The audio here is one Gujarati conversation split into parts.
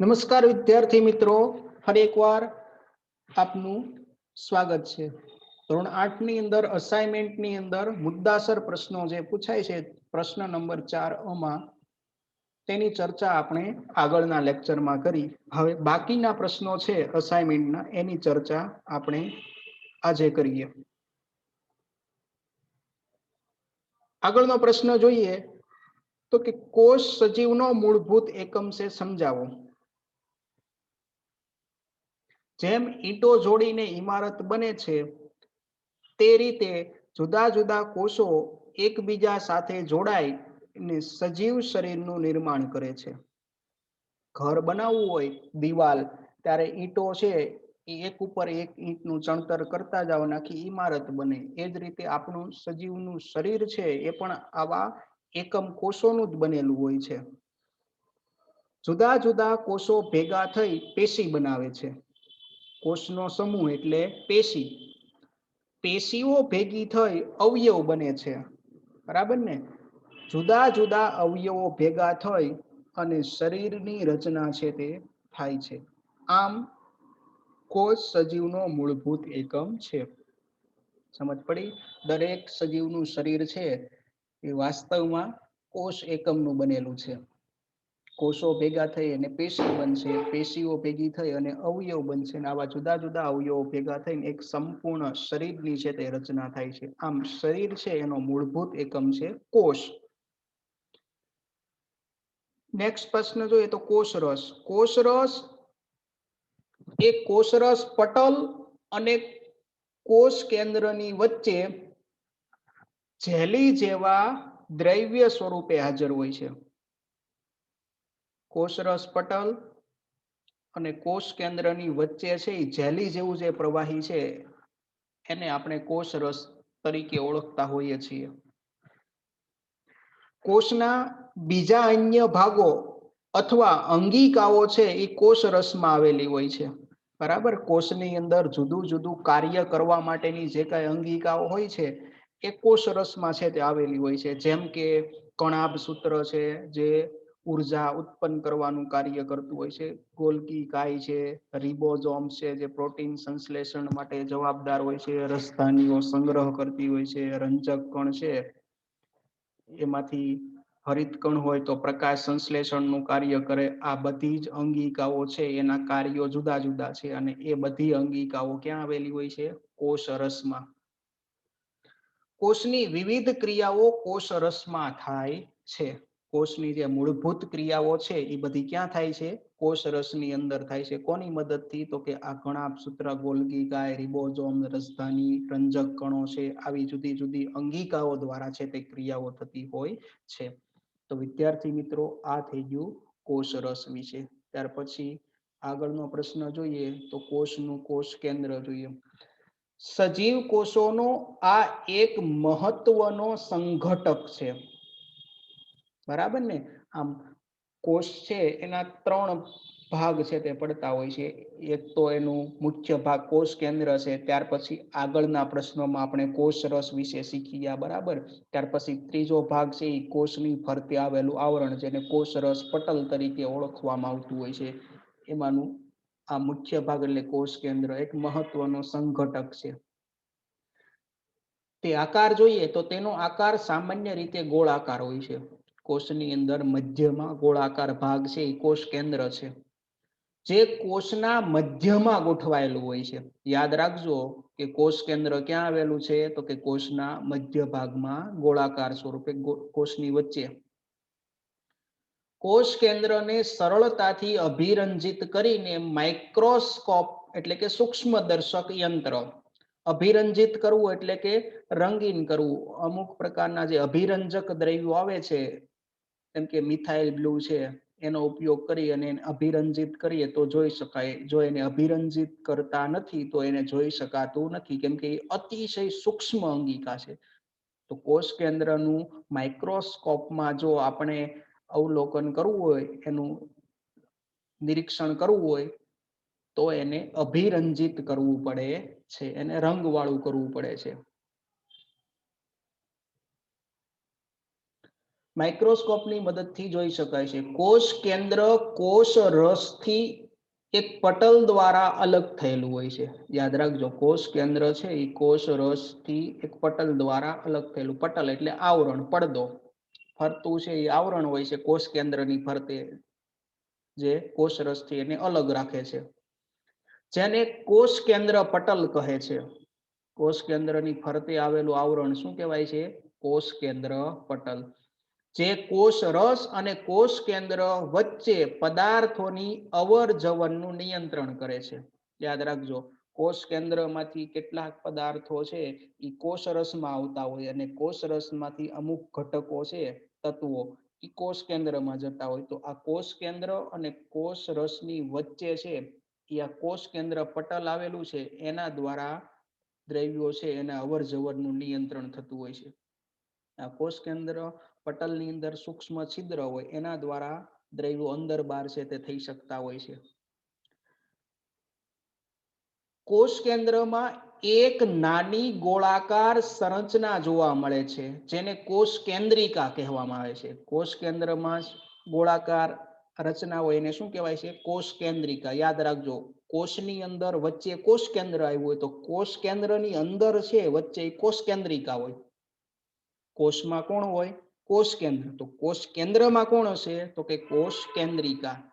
નમસ્કાર વિદ્યાર્થી મિત્રો, ફરી એકવાર આપનું સ્વાગત છે. ધોરણ આઠની અંદર અસાઇનમેન્ટની અંદર મુદ્દાસર પ્રશ્નો જે પૂછાય છે, પ્રશ્ન નંબર ચારમાં તેની ચર્ચા આપણે આગળના લેક્ચરમાં કરી. હવે બાકીના પ્રશ્નો છે અસાઇનમેન્ટના એની ચર્ચા આપણે આજે કરીએ. આગળનો પ્રશ્ન જોઈએ તો કે કોષ સજીવનો મૂળભૂત એકમ છે સમજાવો. જેમ ઈંટો જોડીને ઇમારત બને છે, તે રીતે જુદા જુદા કોષો એકબીજા સાથે જોડાય ને સજીવ શરીરનું નિર્માણ કરે છે. ઘર બનાવવું હોય, દિવાલ, ત્યારે ઈંટો છે, એ એક ઉપર એક ઈંટનું ચણતર કરતા જાઓ નાખી ઈમારત બને. એ જ રીતે આપણું સજીવનું શરીર છે, એ પણ આવા એકમ કોષોનું જ બનેલું હોય છે. જુદા જુદા કોષો ભેગા થઈ પેશી બનાવે છે. કોષનો સમૂહ એટલે પેશી. પેશીઓ ભેગી થઈ અવયવ બને છે. બરાબર ને? જુદા જુદા અવયવો ભેગા થઈ અને શરીરની રચના છે તે થાય છે. આમ, કોષ સજીવનો મૂળભૂત એકમ છે. સમજ પડી? દરેક સજીવનું શરીર છે એ વાસ્તવમાં કોષ એકમનું બનેલું છે. કોષો ભેગા થઈ અને પેશી બનશે. પેશીઓ ભેગી થઈ અને અવયવ બનશે અને આવા જુદા જુદા અવયવો ભેગા થઈને એક સંપૂર્ણ શરીરની છે તે રચના થાય છે. આમ શરીર છે એનો મૂળભૂત એકમ છે કોષ. નેક્સ્ટ પ્રશ્ન જોઈએ તો કોષરસ. કોષરસ એ કોષરસ પટલ અને કોષ કેન્દ્રની વચ્ચે જેલી જેવા દ્રવ્ય સ્વરૂપે હાજર હોય છે. કોષરસ પટલ અને કોષ કેન્દ્રની વચ્ચે છે એ જેલી જેવું જે પ્રવાહી છે, એને આપણે કોષરસ તરીકે ઓળખતા હોઈએ છીએ. કોષના બીજા અન્ય ભાગો અથવા અંગિકાઓ છે એ કોષ રસમાં આવેલી હોય છે. બરાબર? કોષની અંદર જુદું જુદું કાર્ય કરવા માટેની જે કઈ અંગિકાઓ હોય છે, એ કોષ રસમાં છે તે આવેલી હોય છે. જેમ કે કણાભ સૂત્ર છે, જે ઊર્જા ઉત્પન્ન કરવાનું કાર્ય કરતું હોય છે. ગોલકી કાય છે રિબોઝોમ છે, જે પ્રોટીન સંશ્લેષણ માટે જવાબદાર હોય છે. રસધાનીઓ સંગ્રહ કરતી હોય છે. રંજક કણ છે. એમાંથી હરિત કણ હોય તો પ્રકાશ સંશ્લેષણનું કાર્ય કરે. આ બધી જ અંગિકાઓ છે. એના કાર્યો જુદા જુદા છે અને એ બધી અંગિકાઓ ક્યાં આવેલી હોય છે? કોષ રસમાં. કોષની વિવિધ ક્રિયાઓ કોષ રસમાં થાય છે. કોષની જે મૂળભૂત ક્રિયાઓ છે એ બધી ક્યાં થાય છે? કોષ રસની અંદર થાય છે. કોની મદદથી? તો કે આ ઘણા સૂત્ર, ગોલગી, ગાય, રિબોઝોમ, રસધાની, રંજક કણો છે, આવી જુદી જુદી અંગિકાઓ દ્વારા છે તે ક્રિયાઓ થતી હોય છે. તો વિદ્યાર્થી મિત્રો, આ થઈ ગયું કોષ રસ વિશે. ત્યાર પછી આગળનો પ્રશ્ન જોઈએ, તો કોષનું કોષ કેન્દ્ર જોઈએ. સજીવ કોષોનો આ એક મહત્વનો સંઘટક છે. બરાબર ને? આમ કોષ છે એના ત્રણ ભાગ છે તે પડતા હોય છે. એક તો એનું મુખ્ય ભાગ કોષ કેન્દ્ર છે, ત્યાર પછી આગળના પ્રશ્નોમાં આપણે કોષ રસ વિશે શીખી ગયા, બરાબર? ત્યાર પછી ત્રીજો ભાગ છે એ કોષની ફરતે આવેલું આવરણ જેને કોષ રસ પટલ તરીકે ઓળખવામાં આવતું હોય છે. એમાંનું આ મુખ્ય ભાગ એટલે કોષ કેન્દ્ર, એક મહત્વનો સંઘટક છે. તે આકાર જોઈએ તો તેનો આકાર સામાન્ય રીતે ગોળાકાર હોય છે. કોષની અંદર મધ્યમાં ગોળાકાર ભાગ છે, એ કોષ કેન્દ્ર છે. જે કોષના મધ્યમાં ગોઠવાયેલું હોય છે. યાદ રાખજો કે કોષ કેન્દ્ર ક્યાં આવેલું છે? તો કે કોષના મધ્ય ભાગમાં ગોળાકાર સ્વરૂપે કોષની વચ્ચે. કોષ કેન્દ્રને સરળતાથી અભિરંજિત કરીને માઇક્રોસ્કોપ એટલે કે સૂક્ષ્મ દર્શક યંત્ર. અભિરંજિત કરવું એટલે કે રંગીન કરવું. અમુક પ્રકારના જે અભિરંજક દ્રવ્યો આવે છે જેમ કે મિથાઇલ બ્લુ છે, એનો ઉપયોગ કરી અને અભિરંજિત કરીએ તો જોઈ શકાય. જો એને અભિરંજિત કરતા નથી, તો એને જોઈ શકાતું નથી. કેમ કે એ અતિશય સૂક્ષ્મ અંગિકા છે. તો કોષ કેન્દ્રનું માઇક્રોસ્કોપમાં જો આપણે અવલોકન કરવું હોય, એનું નિરીક્ષણ કરવું હોય, તો એને અભિરંજિત કરવું પડે છે. એને રંગવાળું કરવું પડે છે. માઇક્રોસ્કોપની મદદથી જોઈ શકાય છે. કોષ કેન્દ્ર કોષ રસથી એક પટલ દ્વારા અલગ થયેલું હોય છે. યાદ રાખજો, કોષ કેન્દ્ર છે એ કોષ રસથી એક પટલ દ્વારા અલગ થયેલું. પટલ એટલે આવરણ, પડદો. ફરતું છે એ આવરણ હોય છે કોષ કેન્દ્રની ફરતે. જે કોષ રસથી એને અલગ રાખે છે. જેને કોષ કેન્દ્ર પટલ કહે છે. કોષ કેન્દ્રની ફરતે આવેલું આવરણ શું કહેવાય છે? કોષ કેન્દ્ર પટલ. જે કોષ રસ અને કોષ કેન્દ્ર વચ્ચે પદાર્થોની અવર જવરનું નિયંત્રણ કરે છે. યાદ રાખજો, કોષ કેન્દ્રમાંથી કેટલાક પદાર્થો છે એ કોષ રસમાં આવતા હોય અને કોષ રસમાંથી અમુક ઘટકો છે, તત્વો એ કોષ કેન્દ્રમાં જતા હોય. તો આ કોષ કેન્દ્ર અને કોષ રસની વચ્ચે છે એ આ કોષ કેન્દ્ર પટલ આવેલું છે, એના દ્વારા દ્રવ્યો છે, એના અવર જવરનું નિયંત્રણ થતું હોય છે. આ કોષ કેન્દ્ર પટલની અંદર સૂક્ષ્મ છિદ્ર હોય, એના દ્વારા દ્રવ્યો અંદર બહાર છે તે થઈ શકતા હોય છે. કોષ કેન્દ્રમાં એક નાની ગોળાકાર સંરચના જોવા મળે છે, જેને કોષ કેન્દ્રિકા કહેવામાં આવે છે. કોષ કેન્દ્રમાં ગોળાકાર રચના હોય એને શું કહેવાય છે? કોષ કેન્દ્રિકા. યાદ રાખજો, કોષની અંદર વચ્ચે કોષ કેન્દ્ર આવ્યું હોય તો કોષ કેન્દ્રની અંદર છે, વચ્ચે કોષ કેન્દ્રિકા હોય. કોષમાં કોણ હોય? કોષ કેન્દ્ર. તો કોષ કેન્દ્રમાં કોણ હશે? તો કે કોષ કેન્દ્રિકા.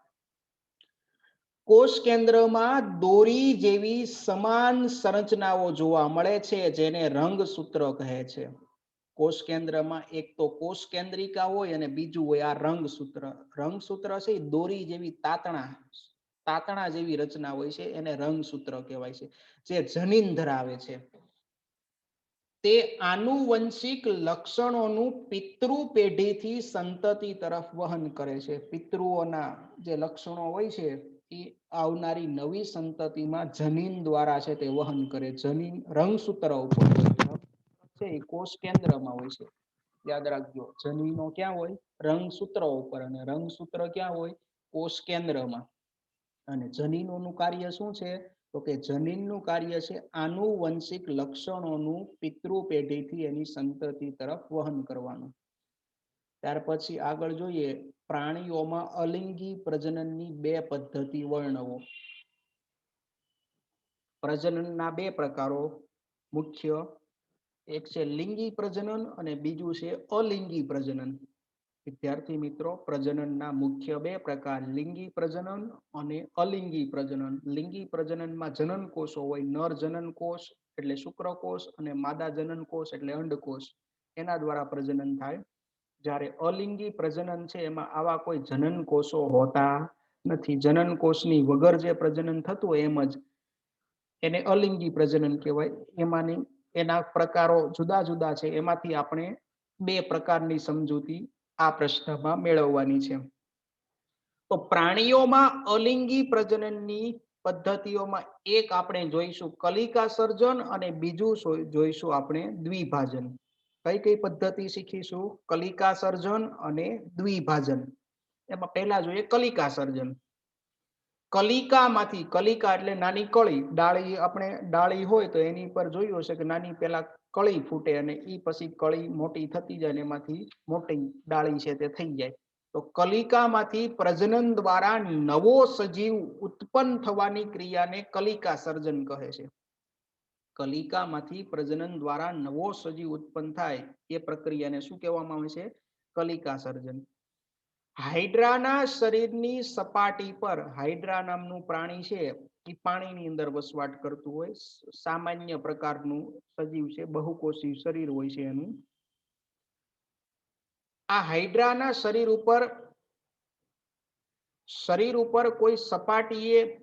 કોષ કેન્દ્રમાં દોરી જેવી સમાન સંરચનાઓ જોવા મળે છે, જેને રંગસૂત્ર કહે છે. કોષ કેન્દ્રમાં એક તો કોષ કેન્દ્રિકા હોય અને બીજું હોય આ રંગસૂત્ર. રંગસૂત્ર છે દોરી જેવી તાતણા તાતણા જેવી રચના હોય છે, એને રંગસૂત્ર કહેવાય છે, જે જનીન ધરાવે છે. તે આનુવંશિક લક્ષણોનું પિતૃ પેઢીથી સંતતિ તરફ વહન કરે છે. પિતૃઓના જે લક્ષણો હોય છે, એ આવનારી નવી સંતતિમાં જનીન દ્વારા છે તે વહન કરે. જનીન રંગસૂત્ર ઉપર છે. એ કોષ કેન્દ્રમાં હોય છે. યાદ રાખજો, જનીનો ક્યાં હોય? રંગસૂત્રો ઉપર અને રંગસૂત્ર ક્યાં હોય? કોષ કેન્દ્રમાં. અને જનીનોનું કાર્ય શું છે? તો કે જનીનનું કાર્ય છે આનુવંશિક લક્ષણોનું પિતૃ પેઢીથી એની સંતતિ તરફ વહન કરવાનું. ત્યાર પછી આગળ જોઈએ પ્રાણીઓમાં અલિંગી પ્રજનનની બે પદ્ધતિ વર્ણવો. પ્રજનનના બે પ્રકારો મુખ્ય, એક છે લિંગી પ્રજનન અને બીજું છે અલિંગી પ્રજનન. વિદ્યાર્થી મિત્રો, પ્રજનનના મુખ્ય બે પ્રકાર, લિંગી પ્રજનન અને અલિંગી પ્રજનન. લિંગી પ્રજનનમાં જનન કોષો હોય, નર જનન કોષ એટલે શુક્રકોષ અને માદા જનન કોષ એટલે અંડકોષ એના દ્વારા પ્રજનન થાય. જ્યારે અલિંગી પ્રજનન છે, એમાં આવા કોઈ જનન કોષો હોતા નથી. જનન કોષની વગર જે પ્રજનન થતું હોય, એમ જ એને અલિંગી પ્રજનન કહેવાય. એમાંની એના પ્રકારો જુદા જુદા છે. એમાંથી આપણે બે પ્રકારની સમજૂતી આ પ્રશ્નમાં મેળવવાની છે. તો પ્રાણીઓમાં અલિંગી પ્રજનનની પદ્ધતિઓમાં એક આપણે જોઈશું કલિકા સર્જન અને બીજું જોઈશું આપણે દ્વિભાજન. કઈ કઈ પદ્ધતિ શીખીશું? કલિકા સર્જન અને દ્વિભાજન. એમાં પહેલા જોઈએ કલિકા સર્જન. કલિકામાંથી, કલિકા એટલે નાની કળી, ડાળી આપણે ડાળી હોય તો એની પર જોયું હશે કે નાની પેલા કળી ફૂટે અને એ પછી કળી મોટી થતી જાય એમાંથી મોટી ડાળી છે તે થઈ જાય. તો કલિકામાંથી પ્રજનન દ્વારા નવો સજીવ ઉત્પન્ન થવાની ક્રિયાને કલિકા સર્જન કહે છે. કલિકામાંથી પ્રજનન દ્વારા નવો સજીવ ઉત્પન્ન થાય એ પ્રક્રિયાને શું કહેવામાં આવે છે? કલિકા સર્જન. હાઇડ્રાના શરીરની સપાટી પર, હાઇડ્રા નામનું પ્રાણી છે, એ પાણીની અંદર વસવાટ કરતું હોય સામાન્ય પ્રકારનું સજીવ છે, બહુકોષી શરીર હોય છે એનું. આ હાઇડ્રાના શરીર ઉપર શરીર ઉપર કોઈ સપાટીએ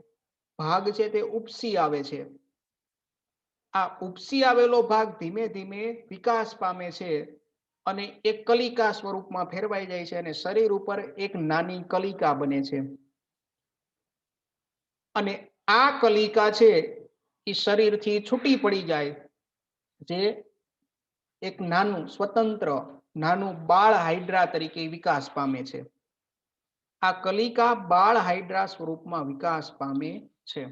ભાગ છે તે ઉપસી આવે છે. આ ઉપસી આવેલો ભાગ ધીમે ધીમે વિકાસ પામે છે. અને એક કલિકા સ્વરૂપમાં ફેરવાઈ જાય છે અને શરીર ઉપર એક નાની કલિકા બને છે. અને આ કલિકા છે એ શરીરથી છૂટી પડી જાય જે એક નાનું સ્વતંત્ર નાનું બાળ હાઇડ્રા તરીકે વિકાસ પામે છે. આ કલિકા બાળ હાઇડ્રા સ્વરૂપમાં વિકાસ પામે છે.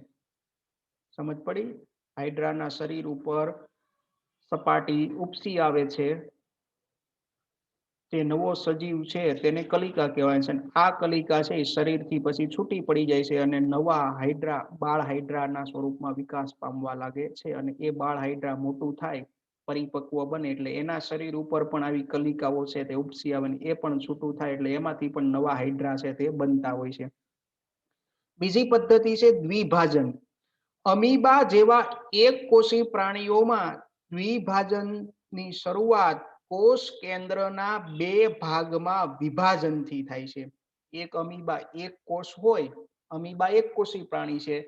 સમજ પડી? હાઇડ્રાના શરીર ઉપર સપાટી ઉપસી આવે છે. જે નવો સજીવ છે, તેને કલિકા કહેવાય છે. આ કલિકા છે, એ શરીરથી પછી છૂટી પડી જાય છે અને નવા હાઇડ્રા બાળ હાઇડ્રાના સ્વરૂપમાં વિકાસ પામવા લાગે છે અને એ બાળ હાઇડ્રા મોટું થાય, પરિપક્વ બને એટલે એના શરીર ઉપર પણ આવી કલિકાઓ છે તે ઉપસી આવે એ પણ છૂટું થાય એટલે એમાંથી પણ નવા હાઇડ્રા છે તે બનતા હોય છે. બીજી પદ્ધતિ છે દ્વિભાજન. અમીબા જેવા એક કોષી પ્રાણીઓમાં દ્વિભાજનની શરૂઆત કોષ કેન્દ્રના બે ભાગમાં વિભાજનથી થાય છે. એક અમીબા એક કોષ હોય, અમીબા એક કોષી પ્રાણી છે.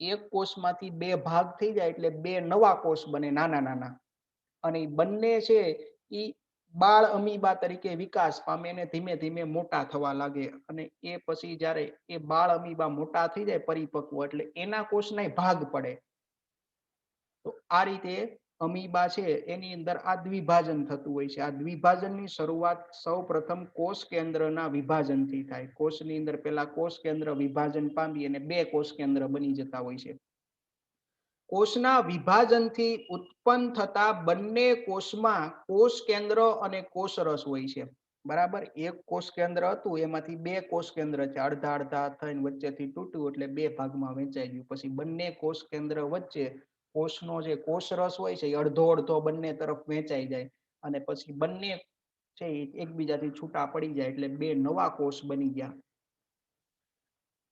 એક કોષમાંથી બે ભાગ થઈ જાય એટલે બે નવા કોષ બને નાના નાના. અને બંને છે એ બાળ અમીબા તરીકે વિકાસ પામે અને ધીમે ધીમે મોટા થવા લાગે. અને એ પછી જ્યારે એ બાળ અમીબા મોટા થઈ જાય પરિપક્વ એટલે એના કોષના ભાગ પડે. તો આ રીતે અમીબા છે, એની અંદર આ દ્વિભાજન થતું હોય છે. આ દ્વિભાજનની શરૂઆત સૌ પ્રથમ કોષ કેન્દ્રના વિભાજનથી થાય. કોષની અંદર પેલા કોષ કેન્દ્ર વિભાજન પામી અને બે કોષ કેન્દ્ર બની જતા હોય છે. કોષના વિભાજનથી ઉત્પન્ન થતા બંને કોષમાં કોષ કેન્દ્ર અને કોષરસ હોય છે. બરાબર? એક કોષ કેન્દ્ર હતું, એમાંથી બે કોષ કેન્દ્ર છે. અડધા અડધા થઈને વચ્ચેથી તૂટ્યું એટલે બે ભાગમાં વેચાઈ ગયું. પછી બંને કોષ કેન્દ્ર વચ્ચે કોષનો જે કોષરસ હોય છે, એ અડધો અડધો બંને તરફ વેચાઈ જાય અને પછી બંને છે એકબીજાથી છૂટા પડી જાય એટલે બે નવા કોષ બની ગયા.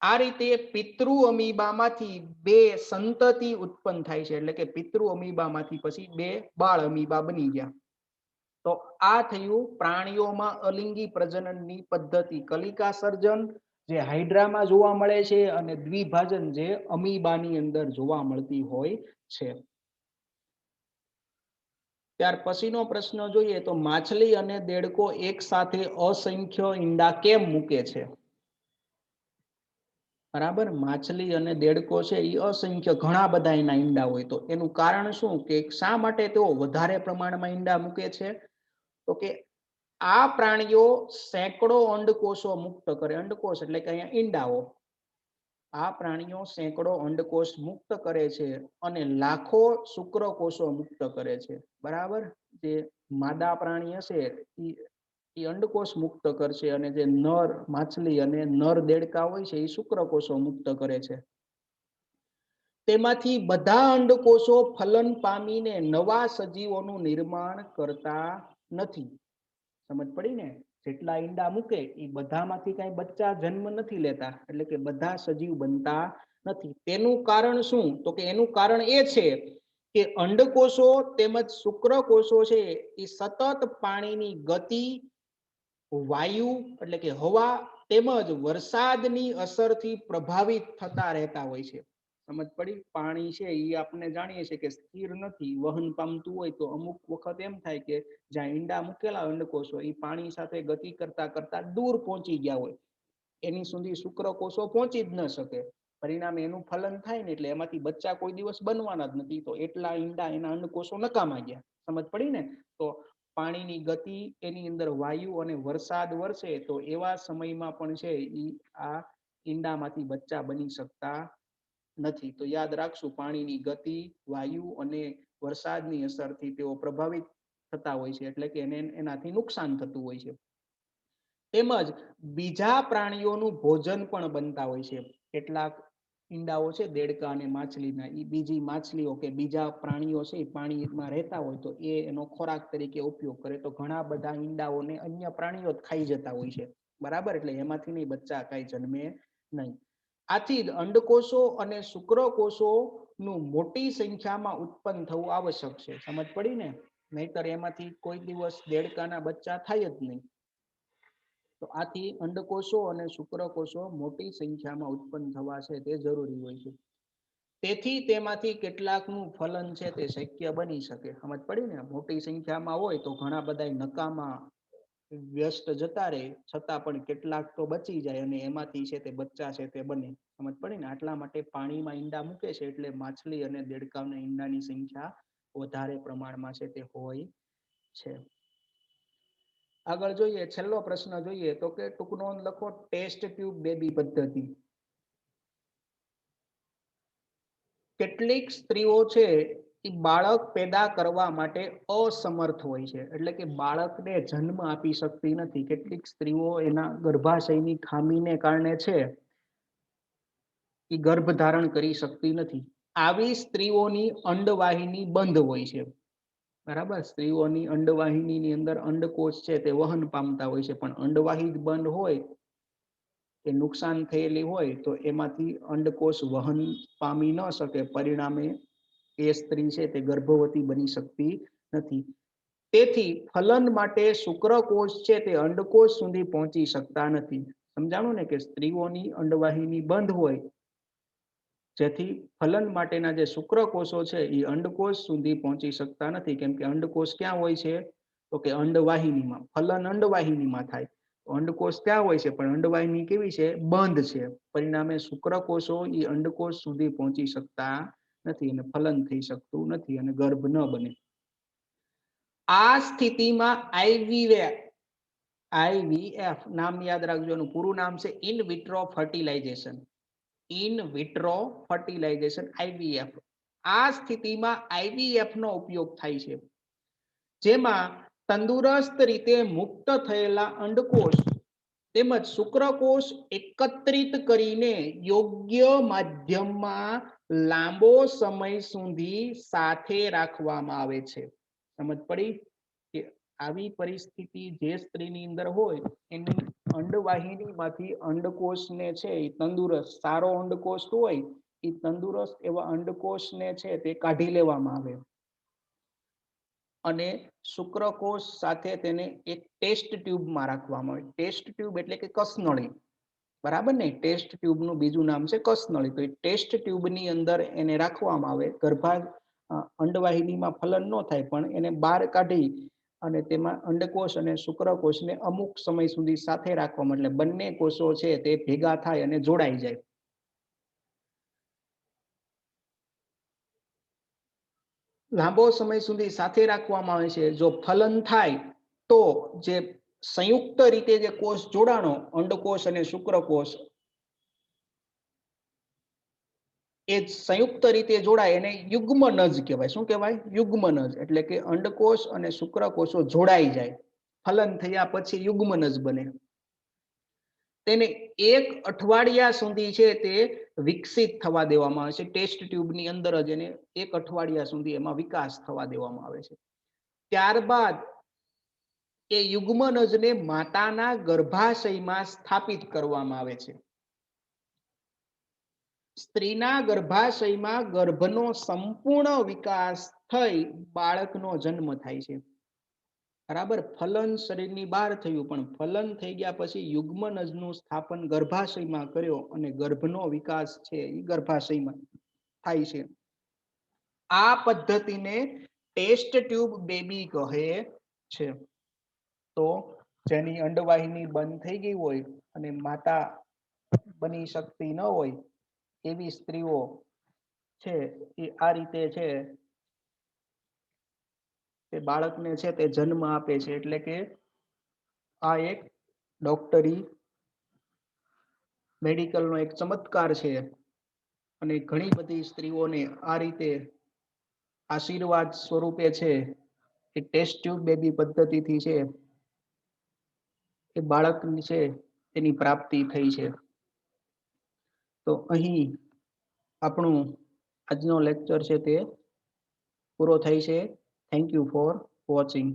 આ રીતે પિતૃ અમીબામાંથી બે સંતતિ ઉત્પન્ન થાય છે, એટલે કે પિતૃ અમીબામાંથી પછી બે બાળ અમીબા બની ગયા. તો આ થયું પ્રાણીઓમાં અલિંગી પ્રજનનની પદ્ધતિ કલિકા સર્જન જે હાઇડ્રામાં જોવા મળે છે અને દ્વિભાજન જે અમીબાની અંદર જોવા મળતી હોય છે. ત્યાર પછીનો પ્રશ્ન જોઈએ તો માછલી અને દેડકો એક સાથે અસંખ્ય ઈંડા કેમ મૂકે છે? બરાબર? માછલી અને દેડકો છે એ અસંખ્ય ઘણા બધા એના ઈંડા હોય તો એનું કારણ શું? કે શા માટે તેઓ વધારે પ્રમાણમાં ઈંડા મૂકે છે? તો કે આ પ્રાણીઓ સેંકડો અંડકોષો મુક્ત કરે. અંડકોષ એટલે કે અહીંયા ઈંડાઓ. આ પ્રાણીઓ સેંકડો અંડકોષ મુક્ત કરે છે અને લાખો શુક્રકોષો મુક્ત કરે છે. બરાબર? જે માદા પ્રાણી હશે એ અંડકોષ મુક્ત કરશે અને જે નર માછલી અને નર દેડકા હોય છે એ શુક્રકોષો મુક્ત કરે છે. તેમાંથી બધા અંડકોષો ફલન પામીને નવા સજીવોનું નિર્માણ કરતા નથી. સમજ પડી ને? જેટલા ઈંડા મૂકે એ બધામાંથી કઈ બચ્ચા જન્મ નથી લેતા. એટલે કે બધા સજીવ બનતા નથી. તેનું કારણ શું? તો કે એનું કારણ એ છે કે અંડકોષો તેમજ શુક્રકોષો છે એ સતત પાણીની ગતિ, વાયુ એટલે કે હવા તેમજ વરસાદની અસરથી પ્રભાવિત થતા રહેતા હોય છે. સમજ પડી? પાણી છે એ આપણે જાણીએ છીએ કે સ્થિર નથી, વહન પામતું હોય તો અમુક વખત એમ થાય કે જ્યાં ઈંડા મૂકેલા અંડકોષો એ પાણી સાથે ગતિ કરતા કરતા દૂર પહોંચી ગયા હોય. એની સુધી શુક્રકોષો પહોંચી જ ન શકે. પરિણામે એનું ફલન થાય ને એટલે એમાંથી બચ્ચા કોઈ દિવસ બનવાના જ નથી. તો એટલા ઈંડા એના અંડકોષો નકામા ગયા. સમજ પડી ને? તો પાણીની ગતિ એની અંદર વાયુ અને વરસાદ વરસે તો એવા સમયમાં પણ છે એ આ ઈંડામાંથી બચ્ચા બની શકતા નથી. તો યાદ રાખશું, પાણીની ગતિ, વાયુ અને વરસાદની અસરથી તેઓ પ્રભાવિત થતા હોય છે. એટલે કે એને એનાથી નુકસાન થતું હોય છે. તેમજ બીજા પ્રાણીઓનું ભોજન પણ બનતા હોય છે. કેટલાક ઈંડાઓ છે, દેડકા અને માછલીના. એ બીજી માછલીઓ કે બીજા પ્રાણીઓ છે, એ પાણીમાં રહેતા હોય તો એ એનો ખોરાક તરીકે ઉપયોગ કરે. તો ઘણા બધા ઈંડાઓને અન્ય પ્રાણીઓ ખાઈ જતા હોય છે. બરાબર? એટલે એમાંથી નહીં બચ્ચા કાંઈ જન્મે નહીં. આથી જ અંડકોષો અને શુક્રકોષો નું મોટી સંખ્યામાં ઉત્પન્ન થવું આવશ્યક છે. સમજ પડી ને? નહીતર એમાંથી કોઈ દિવસ દેડકાના બચ્ચા થાય જ નહીં. તો આથી અંડકોષો અને શુક્રકોષો મોટી સંખ્યામાં ઉત્પન્ન થવા છે તે જરૂરી હોય છે. તેથી તેમાંથી કેટલાકનું ફલન છે તે શક્ય બની શકે. સમજ પડી ને? મોટી સંખ્યામાં હોય તો ઘણા બધા નકામા વ્યસ્ત જતા રહે, છતાં પણ કેટલાક તો બચી જાય અને એમાંથી છે તે બચ્ચા છે તે બને. સમજ પડી ને? આટલા માટે પાણીમાં ઈંડા મૂકે છે એટલે માછલી અને દેડકાના ઈંડાની સંખ્યા વધારે પ્રમાણમાં છે તે હોય છે. આગળ જોઈએ, છેલ્લો પ્રશ્ન જોઈએ, તો કે ટૂંક નોંધ લખો, ટેસ્ટ ટ્યુબ બેબી પદ્ધતિ. કેટલીક સ્ત્રીઓ છે એ બાળક પેદા કરવા માટે અસમર્થ હોય છે. એટલે કે બાળકને જન્મ આપી શકતી નથી. કેટલીક સ્ત્રીઓ એના ગર્ભાશયની ખામીને કારણે છે એ ગર્ભ ધારણ કરી શકતી નથી. આવી સ્ત્રીઓની અંડવાહિની બંધ હોય છે. બરાબર? સ્ત્રીઓની અંડવાહિનીની અંદર અંડકોષ છે તે વહન પામતા હોય છે. પણ અંડવાહી બંધ હોય, કે નુકસાન થયેલી હોય, તો એમાંથી અંડકોષ વહન પામી ન શકે. પરિણામે એ સ્ત્રી છે તે ગર્ભવતી બની શકતી નથી. તેથી ફલન માટે શુક્રકોષ છે તે અંડકોષ સુધી પહોંચી શકતા નથી. સમજાણું ને કે સ્ત્રીઓની અંડવાહિની બંધ હોય? જેથી ફલન માટેના જે શુક્રકોષો છે એ અંડકોષ સુધી પહોંચી શકતા નથી. કેમ કે અંડકોષ ક્યાં હોય છે? તો કે અંડવાહિનીમાં. ફલન અંડવાહિનીમાં થાય. અંડકોષ ક્યાં હોય છે? પણ અંડવાહિની કેવી છે? બંધ છે. પરિણામે શુક્રકોષો એ અંડકોષ સુધી પહોંચી શકતા નથી અને ફલન થઈ શકતું નથી અને ગર્ભ ન બને. આ સ્થિતિમાં આઈવીએફ આઈવીએફ નામ યાદ રાખજો, એનું પૂરું નામ છે in vitro fertilisation in vitro fertilisation IVF આ સ્થિતિમાં આઈવીએફ નો ઉપયોગ થાય છે. જેમાં તંદુરસ્ત રીતે મુક્ત થયેલા અંડકોષ તેમજ શુક્રકોષ એકત્રિત કરીને યોગ્ય માધ્યમમાં લાંબો સમય સુધી સાથે રાખવામાં આવે છે. સમજ પડી કે આવી પરિસ્થિતિ જે સ્ત્રીની અંદર હોય, એની અંડવાહિનીમાંથી અંડકોષને છે એ તંદુરસ્ત, સારો અંડકોષ હોય, એ તંદુરસ્ત એવા અંડકોષને છે તે કાઢી લેવામાં આવે. અને શુક્રકોષ સાથે તેને એક ટેસ્ટ ટ્યુબમાં રાખવામાં આવે. ટેસ્ટ ટ્યુબ એટલે કે કસનળી. બરાબર ને? ટેસ્ટ ટ્યુબનું બીજું નામ છે કસનળી. તો એ ટેસ્ટ ટ્યુબની અંદર એને રાખવામાં આવે. ગર્ભા અંડવાહિનીમાં ફલન ન થાય, પણ એને બહાર કાઢી અને તેમાં અંડકોષ અને શુક્રકોષને અમુક સમય સુધી સાથે રાખવામાં એટલે બંને કોષો છે તે ભેગા થાય અને જોડાઈ જાય. લાંબો સમય સુધી સાથે રાખવામાં આવે છે. જો ફલન થાય, તો જે સંયુક્ત રીતે જે કોષ જોડાણો, અંડકોષ અને શુક્રકોષ, એ સંયુક્ત રીતે જોડાય એને યુગ્મનજ કહેવાય. શું કહેવાય? યુગ્મનજ એટલે કે અંડકોષ અને શુક્રકોષો જોડાઈ જાય. ફલન થયા પછી યુગ્મનજ બને. તેને એક અઠવાડિયા સુધી છે તે વિકસિત થવા દેવામાં આવે છે. ટેસ્ટ ટ્યુબની અંદર જ એને એક અઠવાડિયા સુધી એમાં વિકાસ થવા દેવામાં આવે છે. ત્યારબાદ એ યુગ્મનજને માતાના ગર્ભાશયમાં સ્થાપિત કરવામાં આવે છે. સ્ત્રીના ગર્ભાશયમાં ગર્ભનો સંપૂર્ણ વિકાસ થઈ બાળકનો જન્મ થાય છે. બરાબર? ફલન શરીરની બહાર થયું, પણ ફલન થઈ ગયા પછી યુગ્મનજનું સ્થાપન ગર્ભાશયમાં કર્યો અને ગર્ભનો વિકાસ છે એ ગર્ભાશયમાં થાય છે. આ પદ્ધતિને ટેસ્ટ ટ્યુબ બેબી કહે છે. તો જેની અંડવાહિની બંધ થઈ ગઈ હોય અને માતા બની શકતી ન હોય, એવી સ્ત્રીઓ છે એ આ રીતે છે. તે બાળકને છે તે જન્મ આપે છે એટલે કે આ એક ડોક્ટરી મેડિકલનો એક ચમત્કાર છે અને ઘણી બધી સ્ત્રીઓને આ રીતે આશીર્વાદ સ્વરૂપે છે. એ ટેસ્ટ ટ્યુબ બેબી પદ્ધતિથી છે. એ બાળકની છે તેની પ્રાપ્તિ થઈ છે. તો અહીં આપણું આજનો લેક્ચર છે તે પૂરો થાય છે. Thank you for watching